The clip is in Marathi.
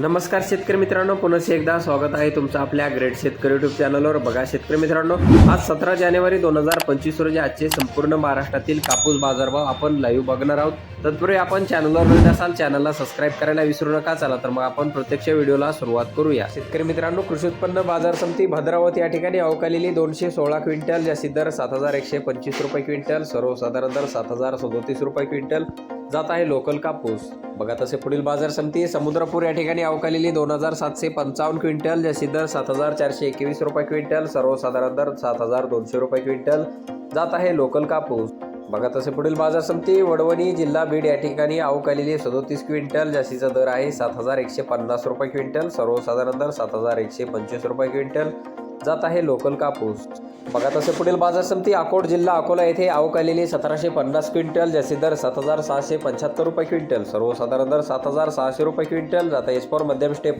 नमस्कार शेतकरी मित्रांनो पुन्हा एकदा स्वागत आहे तुमचं आपल्या ग्रेट शेतकरी युट्यूब चॅनलवर बघा शेतकरी मित्रांनो आज सतरा जानेवारी दोन हजार पंचवीस रोजी आजचे संपूर्ण महाराष्ट्रातील कापूस बाजारभाव आपण लाईव्ह बघणार आहोत. तत्पूर्वी आपण चॅनलवर नवीन असाल चॅनलला सबस्क्राईब करायला विसरू नका. चला तर मग आपण प्रत्यक्ष व्हिडिओला सुरुवात करूया. शेतकरी मित्रांनो कृषी उत्पन्न बाजार समिती भद्रावत या ठिकाणी अवकालेली दोनशे सोळा क्विंटल जास्तीत दर सात हजार एकशे पंचवीस रुपये क्विंटल सर्वसाधारण दर सात हजार सदोतीस रुपये क्विंटल. जात आहे लोकल कापूस. बघा तसे पुढील बाजार समिती समुद्रपूर या ठिकाणी अवकालेली दोन हजार सातशे पंचावन्न क्विंटल जशी दर सात हजार चारशे एकवीस रुपये क्विंटल सर्वसाधारण दर सात हजार दोनशे रुपये क्विंटल. जात आहे लोकल कापूस. बघा तसे पुढील बाजार समिती वडवणी जिल्हा बीड या ठिकाणी अवकालेली सदोतीस क्विंटल जास्तीचा दर आहे सात हजार एकशे पन्नास रुपये क्विंटल सर्वसाधारण दर सात हजार एकशे पंचवीस रुपये क्विंटल. जात आहे लोकल कापूस. बघा तसे पुढील बाजार समिती अकोट जिल्हा अकोला येथे अवकालेली सतराशे पन्नास क्विंटल जास्तीत दर सात हजार सहाशे पंच्याहत्तर रुपये क्विंटल. सर्वसाधारण दर सात हजार सहाशे रुपये क्विंटल. जाता एस्पॉर मध्यम स्टेप